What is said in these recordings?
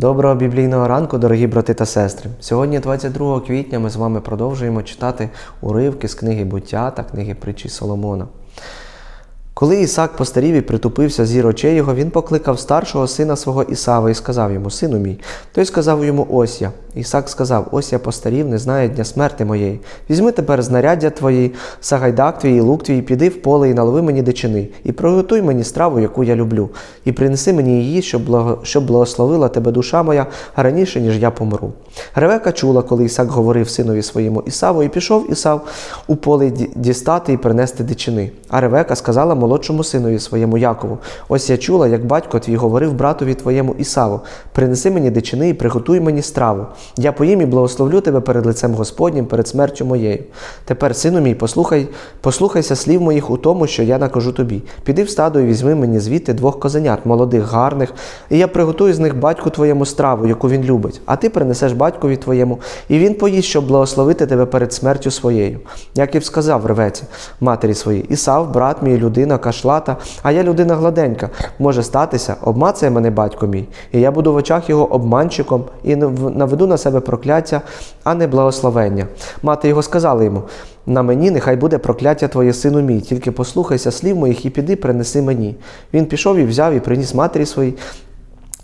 Доброго біблійного ранку, дорогі брати та сестри. Сьогодні, 22 квітня, ми з вами продовжуємо читати уривки з книги буття та книги притчі Соломона. Коли Ісак постарів і притупився зір очей його, він покликав старшого сина свого Ісава і сказав йому: Сину мій. Той сказав йому: Ось я. Ісак сказав: Ось я постарів, не знаю дня смерти моєї. Візьми тепер знаряддя твої, сагайдак твій, і лук твій, піди в поле і налови мені дичини, і приготуй мені страву, яку я люблю, і принеси мені її, щоб, благо... щоб благословила тебе душа моя раніше, ніж я помру. Ревека чула, коли Ісак говорив синові своєму Ісаву, і пішов Ісав у поле дістати і принести дичини. А Ревека сказала молодшому синові своєму Якову: Ось я чула, як батько твій говорив братові твоєму Ісаву: принеси мені дичини і приготуй мені страву. Я поїм і благословлю тебе перед лицем Господнім, перед смертю моєю. Тепер, сину мій, послухай, послухайся слів моїх у тому, що я накажу тобі. Піди в стадо і візьми мені звідти двох козенят, молодих, гарних, і я приготую з них батьку твоєму страву, яку він любить. А ти принесеш батькові твоєму, і він поїсть, щоб благословити тебе перед смертю своєю. Як і сказав ревеці матері своїй, Ісав, брат мій, людина кашлата, а я людина гладенька. Може статися, обмацає мене батько мій, і я буду в очах його обманщиком і нав- наведу на себе прокляття, а не благословення. Мати його сказала йому: на мені нехай буде прокляття твоє сину мій, тільки послухайся слів моїх і піди, принеси мені. Він пішов і взяв і приніс матері своїй.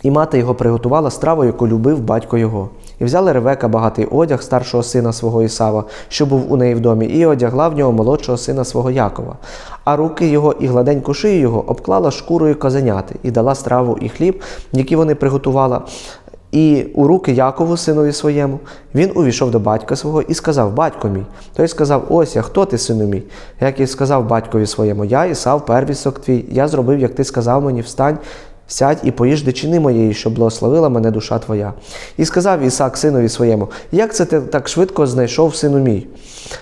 І мати його приготувала страву, яку любив батько його. І взяла Ревека багатий одяг старшого сина свого Ісава, що був у неї в домі, і одягла в нього молодшого сина свого Якова. А руки його і гладеньку шию його обклала шкурою козеняти і дала страву і хліб, які вони приготувала. І у руки Якову, синові своєму, він увійшов до батька свого і сказав: Батько мій. Той сказав: Ось я, хто ти, сину мій? Як і сказав батькові своєму, я Ісав, первісток твій, я зробив, як ти сказав мені, встань. Сядь і поїж дичини моєї, щоб благословила мене душа твоя. І сказав Ісак синові своєму: Як це ти так швидко знайшов сину мій?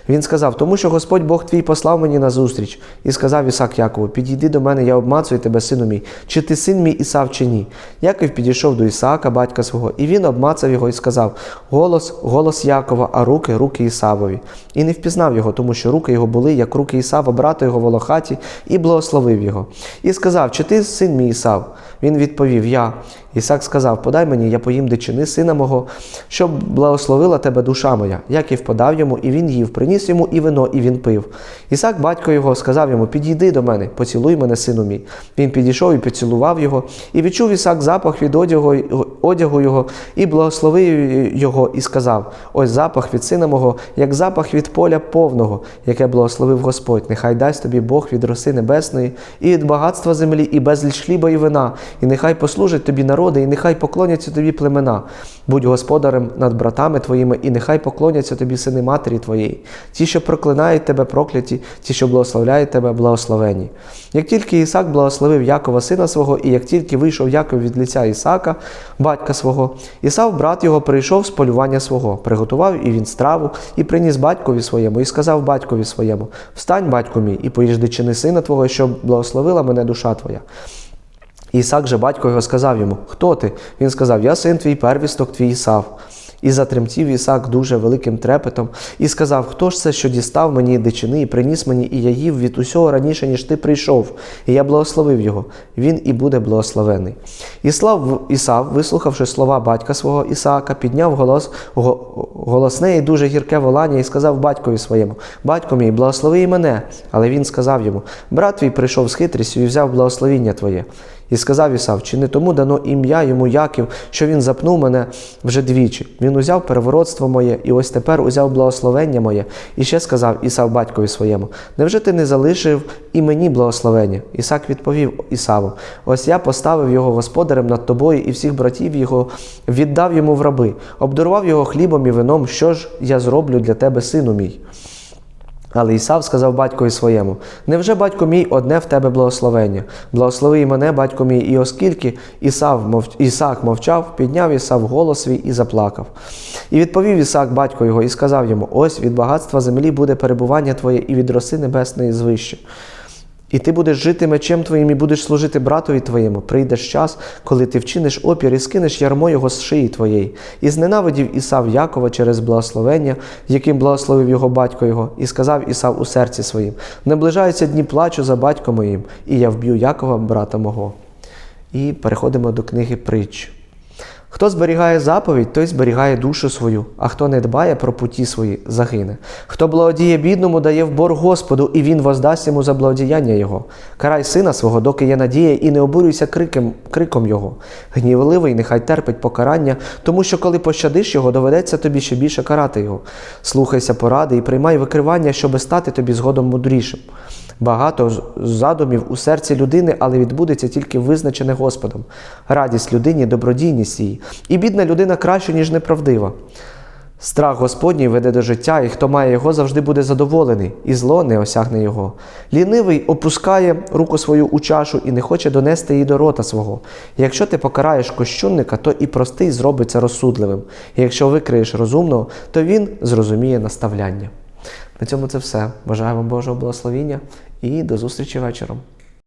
Він сказав, тому що Господь Бог твій послав мені назустріч. І сказав Ісак Якову: Підійди до мене, я обмацую тебе, сину мій, чи ти син мій Ісав, чи ні. Яків підійшов до Ісаака, батька свого, і він обмацав його і сказав: Голос, голос Якова, а руки, руки Ісавові. І не впізнав його, тому що руки його були, як руки Ісава, брата його волохаті, і благословив його. І сказав: Чи ти син мій Ісав? Він відповів: Я. Ісак сказав: Подай мені, я поїм дичини сина мого, щоб благословила тебе душа моя. Яків подав йому, і він їв, приніс йому і вино, і він пив. Ісак, батько його, сказав йому: Підійди до мене, поцілуй мене, сину мій. Він підійшов і поцілував його, і відчув Ісак запах від одягу, одягу його, і благословив його, і сказав: Ось запах від сина мого, як запах від поля повного, яке благословив Господь. Нехай дасть тобі Бог від роси небесної, і від багатства землі, і безліч хліба і вина, і нехай послужать тобі народи, і нехай поклоняться тобі племена. Будь господарем над братами твоїми, і нехай поклоняться тобі сини матері твоєї. Ті, що проклинають тебе, прокляті, ті, що благословляють тебе, благословені. Як тільки Ісак благословив Якова сина свого, і як тільки вийшов Яков від лиця Ісака, батька свого, Ісав, брат його, прийшов з полювання свого, приготував і він страву, і приніс батькові своєму, і сказав батькові своєму: Встань, батько мій, і поїж дичини сина твого, щоб благословила мене душа твоя. Ісак же батько його сказав йому: Хто ти? Він сказав: Я син твій, первісток твій Ісав. І затремтів Ісак дуже великим трепетом, і сказав: Хто ж це, що дістав мені дичини і приніс мені, і я від усього раніше, ніж ти прийшов, і я благословив його, він і буде благословений. Іслав Ісав, вислухавши слова батька свого Ісаака, підняв голос, голосне і дуже гірке волання, і сказав батькові своєму: Батько мій, благослови і мене. Але він сказав йому: Брат твій прийшов з хитрістю і взяв благословіння твоє. І сказав Ісав, чи не тому дано ім'я йому Яків, що він запнув мене вже двічі. Він узяв переворотство моє, і ось тепер узяв благословення моє. І ще сказав Ісав батькові своєму: Невже ти не залишив і мені благословення? Ісак відповів Ісаву: Ось я поставив його господарем над тобою, і всіх братів його віддав йому в раби, обдарував його хлібом і вином. Що ж я зроблю для тебе, сину мій? Але Ісав сказав батькові своєму: Невже батько мій одне в тебе благословення? Благослови і мене, батько мій, і оскільки Ісав мов... Ісак мовчав, підняв Ісав голос свій і заплакав. І відповів Ісак батько його і сказав йому: Ось від багатства землі буде перебування твоє, і від роси небесної звище. І ти будеш жити мечем твоїм і будеш служити братові твоєму. Прийдеш час, коли ти вчиниш опір і скинеш ярмо його з шиї твоєї. І зненавидів Ісав Якова через благословення, яким благословив його батько його, і сказав Ісав у серці своїм: Наближаються дні плачу за батьком моїм, і я вб'ю Якова, брата мого. І переходимо до книги притч. Хто зберігає заповідь, той зберігає душу свою, а хто не дбає про путі свої, загине. Хто благодіє бідному, дає в борг Господу, і він воздасть йому за благодіяння його. Карай сина свого, доки є надія, і не обурюйся криком, криком його. Гнівливий, нехай терпить покарання, тому що коли пощадиш його, доведеться тобі ще більше карати його. Слухайся поради і приймай викривання, щоби стати тобі згодом мудрішим. Багато задумів у серці людини, але відбудеться тільки визначене Господом. Радість людині, добродійність її. І бідна людина краще, ніж неправдива. Страх Господній веде до життя, і хто має його, завжди буде задоволений, і зло не осягне його. Лінивий опускає руку свою у чашу і не хоче донести її до рота свого. Якщо ти покараєш кощунника, то і простий зробиться розсудливим. І якщо викриєш розумного, то він зрозуміє наставляння. На цьому це все. Бажаю вам Божого благословіння і до зустрічі вечором.